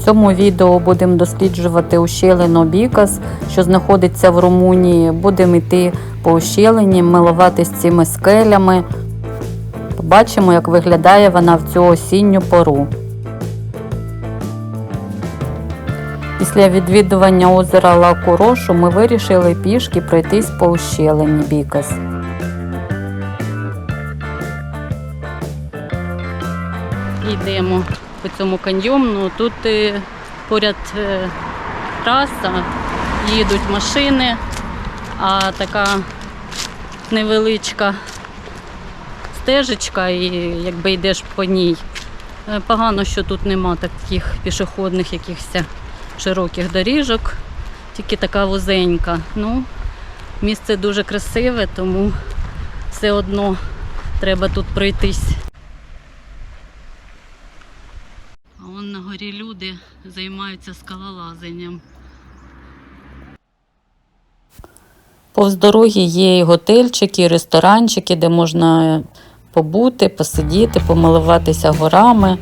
В цьому відео будемо досліджувати ущелину Бікас, що знаходиться в Румунії. Будемо йти по ущелині, милуватись цими скелями. Побачимо, як виглядає вона в цю осінню пору. Після відвідування озера Ла Курошу ми вирішили пішки пройтись по ущелині Бікас. Йдемо по цьому каньйону. Тут е, поряд е, траса, їдуть машини, а така невеличка стежечка, і якби йдеш по ній. Е, Погано, що тут нема таких пішохідних якихось широких доріжок, тільки така вузенька. Ну, місце дуже красиве, тому все одно треба тут пройтись. А вон на горі люди займаються скалолазанням. Повз дороги є і готельчики, і ресторанчики, де можна побути, посидіти, помилуватися горами.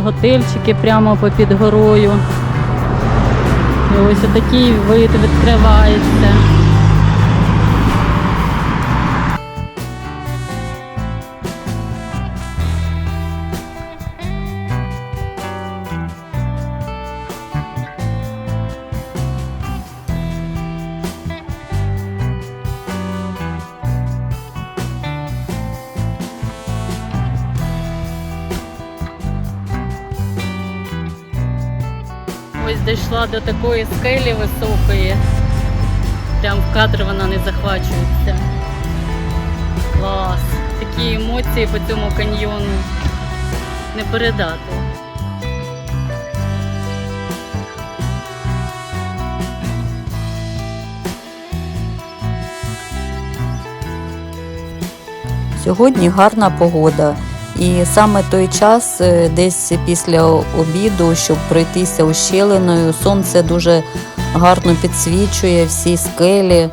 Готельчики прямо попід горою. І ось отакий вид відкривається. Дійшла до такої скелі високої. Прям в кадр вона не захвачується. Клас. Такі емоції по цьому каньйону не передати. Сьогодні гарна погода. І саме той час, е, десь після обіду, щоб пройтися ущелиною, сонце дуже гарно підсвічує всі скелі.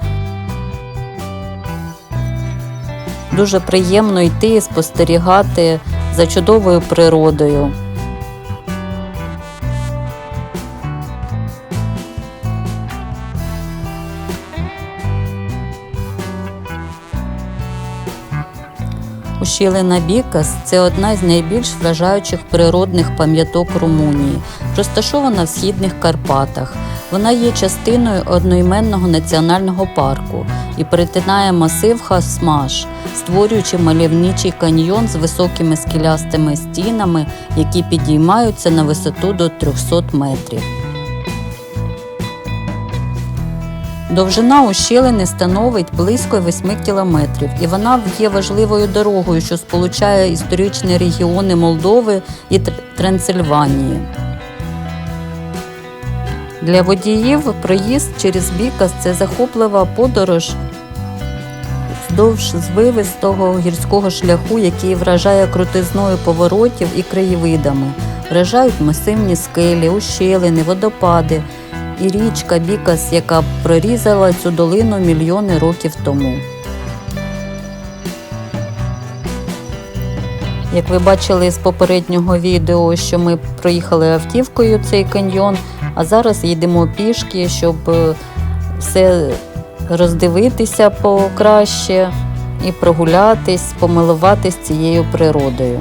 Дуже приємно йти і спостерігати за чудовою природою. Ущелина Бікас це одна з найбільш вражаючих природних пам'яток Румунії, розташована в східних Карпатах. Вона є частиною одноіменного національного парку і перетинає масив Хасмаш, створюючи мальовничий каньйон з високими скелястими стінами, які підіймаються на висоту до 300 метрів. Довжина ущелини становить близько 8 кілометрів, і вона є важливою дорогою, що сполучає історичні регіони Молдови і Трансильванії. Для водіїв проїзд через Бікас це захоплива подорож вздовж звивистого гірського шляху, який вражає крутизною поворотів і краєвидами. Вражають масивні скелі, ущелини, водопади і річка Бікас, яка прорізала цю долину мільйони років тому. Як ви бачили з попереднього відео, що ми проїхали автівкою цей каньйон, а зараз їдемо пішки, щоб е, все роздивитися покраще і прогулятись, помилуватись цією природою.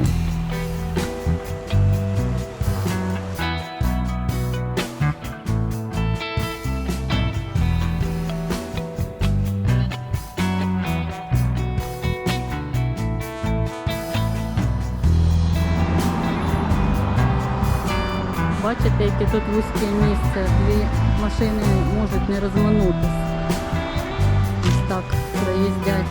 Тут вузьке місце, дві машини можуть не розминутися. Ось так проїздять.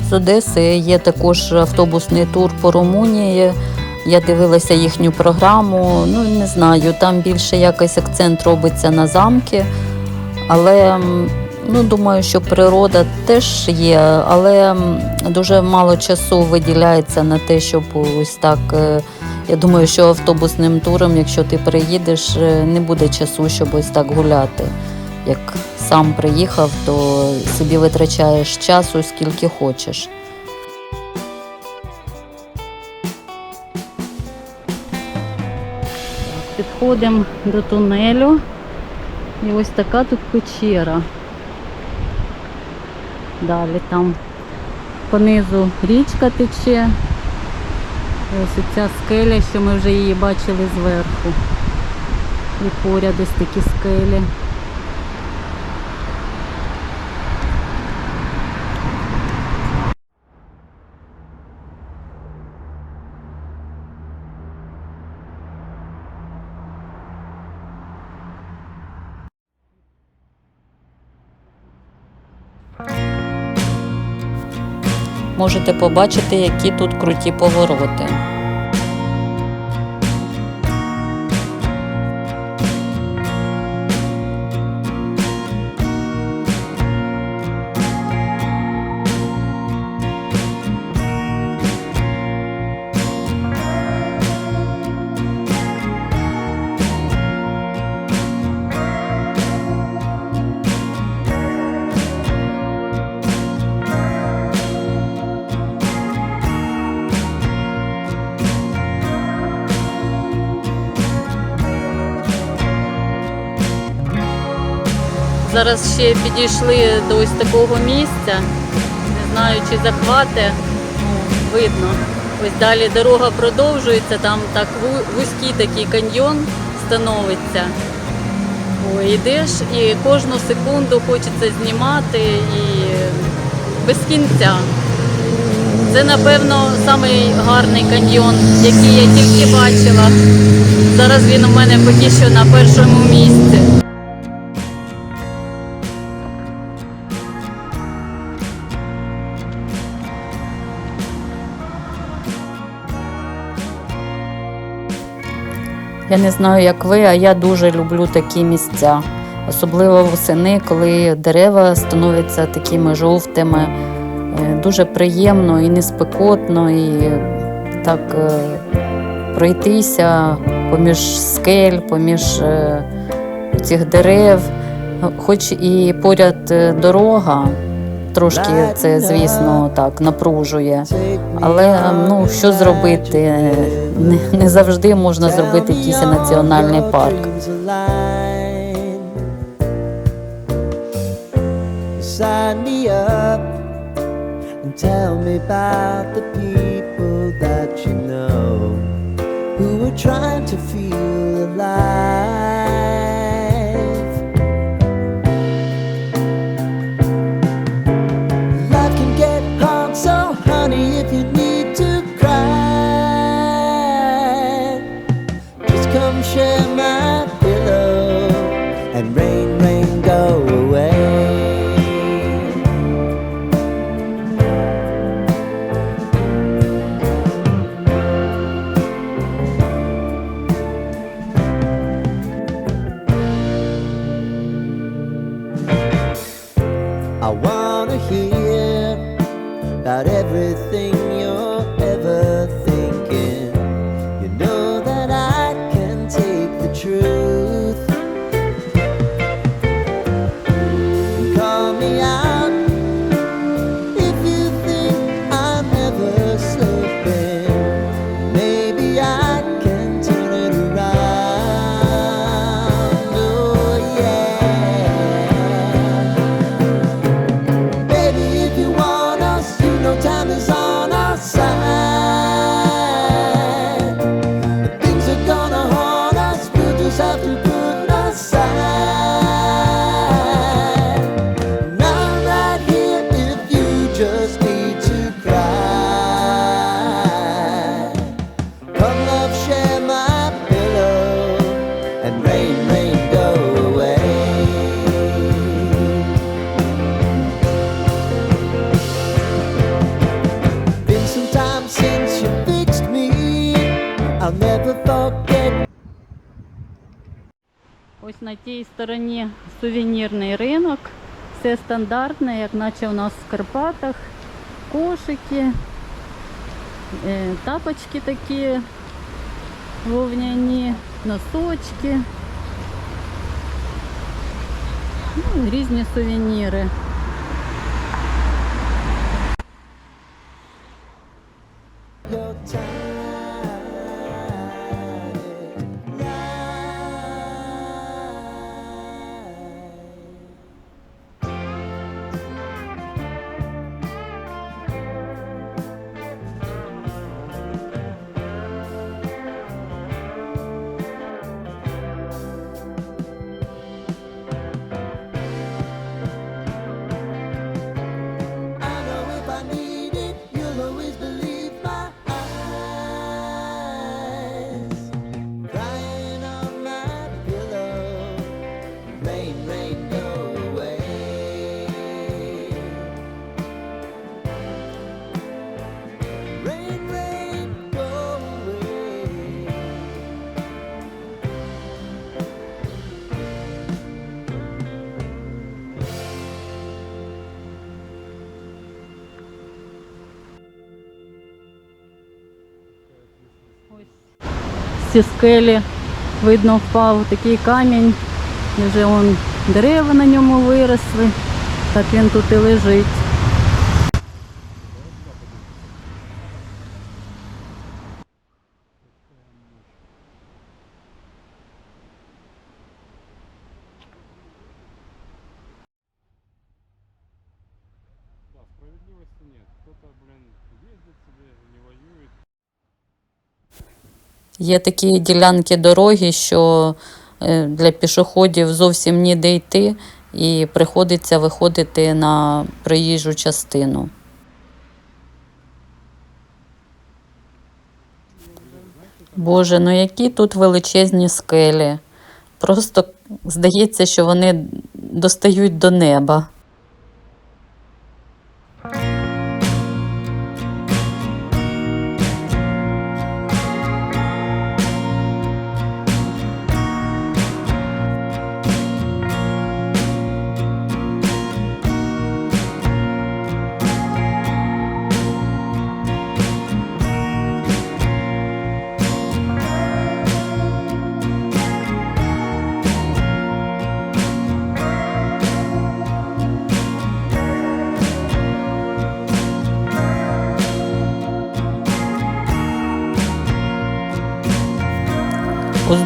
З Одеси є також автобусний тур по Румунії. Я дивилася їхню програму. Ну не знаю, там більше якось акцент робиться на замки Але ну, думаю, що природа теж є, але дуже мало часу виділяється на те, щоб ось так. е, Я думаю, що автобусним туром, якщо ти приїдеш, е, не буде часу, щоб ось так гуляти. Як сам приїхав, то собі витрачаєш часу скільки хочеш. Підходимо до тунелю. І ось така тут печера. Далі там понизу річка тече. Ось ця скеля, що ми вже її бачили зверху. І поряд ось такі скелі. Можете побачити, які тут круті повороти. Зараз ще підійшли до ось такого місця. Не знаю, чи захвати. Ну, видно. Ось далі дорога продовжується, там так вузький такий каньйон становиться. Ой, йдеш і кожну секунду хочеться знімати і без кінця. Це, напевно, самий гарний каньйон, який я тільки бачила. Зараз він у мене поки що на першому місці. Я не знаю, як ви, а я дуже люблю такі місця. Особливо восени, коли дерева становляться такими жовтими. Е, Дуже приємно і не спекотно, і так е, пройтися поміж скель, поміж е, цих дерев. Хоч і поряд дорога, трошки це, звісно, так напружує. Але ну що зробити? Не, не завжди можна зробити якийсь національний парк. Trying to feel alive. На тій стороні сувенірний ринок. Все стандартне, як наче у нас в Карпатах. Кошики, е, тапочки такі вовняні, носочки. Ну, різні сувеніри. your time. Зі скелі видно впав такий камінь, вже он дерева на ньому виросли, так він тут і лежить. Є такі ділянки дороги, що е, для пішоходів зовсім ніде йти, і приходиться виходити на проїжджу частину. Боже, ну які тут величезні скелі. Просто здається, що вони достають до неба.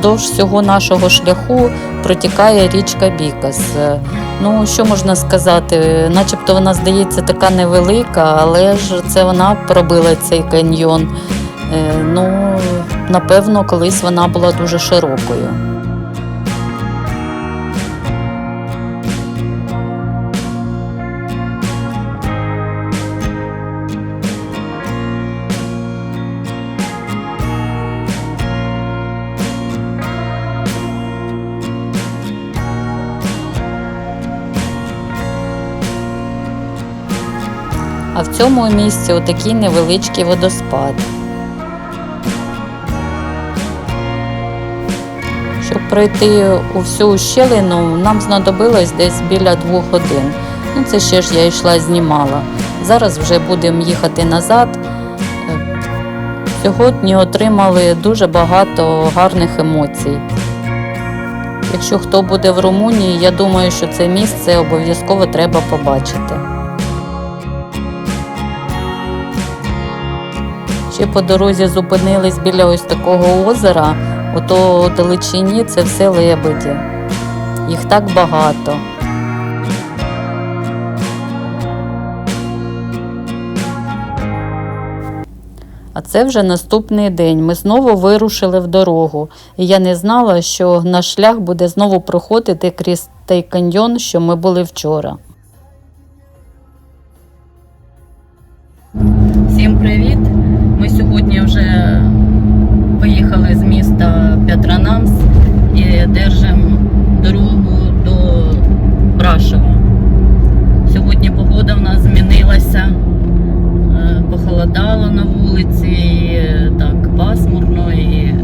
Уздовж всього нашого шляху протікає річка Бікас. Е, Ну, що можна сказати? Начебто вона здається така невелика, але ж це вона пробила цей каньйон. Е, Ну, напевно, колись вона була дуже широкою. Цьому місці отакий невеличкий водоспад. Щоб пройти у всю ущелину, нам знадобилось десь біля двох годин. Ну, це ще ж я йшла знімала. Зараз вже будемо їхати назад. Сьогодні отримали дуже багато гарних емоцій. Якщо хто буде в Румунії, я думаю, що це місце обов'язково треба побачити. Ще по дорозі зупинились біля ось такого озера. Ото далечині це все лебеді. Їх так багато. А це вже наступний день. Ми знову вирушили в дорогу. І я не знала, що наш шлях буде знову проходити крізь той каньйон, що ми були вчора. Всім привіт! Сьогодні вже виїхали з міста Петранамс і держимо дорогу до Брашова. Сьогодні погода в нас змінилася, е, похолодало на вулиці, так пасмурно і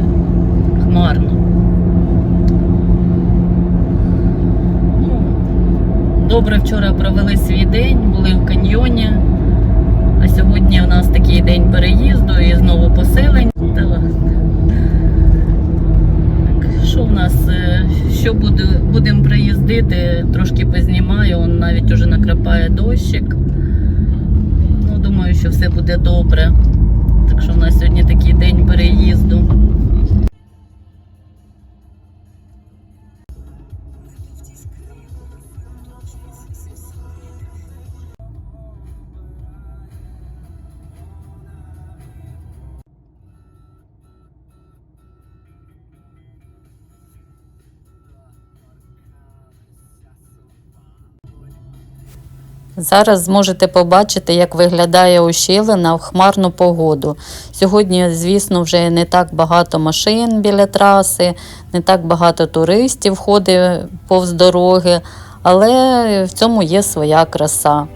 хмарно. добре вчора провели свій день, були в каньйоні. А сьогодні у нас такий день переїзду і знову поселень. Так, що в нас? е, Що буде, будемо приїздити, трошки познімаю, он навіть уже накрапає дощик. Ну, думаю, що все буде добре. Так що в нас сьогодні такий день переїзду. Зараз зможете побачити, як виглядає ущелина в хмарну погоду. Сьогодні, звісно, вже не так багато машин біля траси, не так багато туристів ходить повз дороги, але в цьому є своя краса.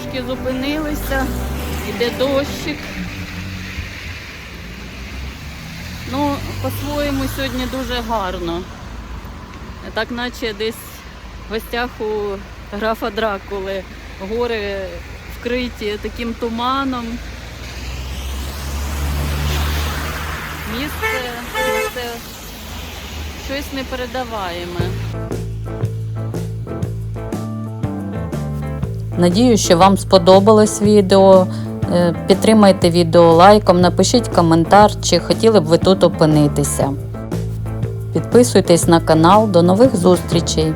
Трошки зупинилися, іде дощик. Ну, по-своєму сьогодні дуже гарно. Так наче десь в гостях у графа Дракули гори вкриті таким туманом. Місце це щось непередаваєме. Надію, що вам сподобалось відео. Е, Підтримайте відео лайком, напишіть коментар, чи хотіли б ви тут опинитися. Підписуйтесь на канал. До нових зустрічей!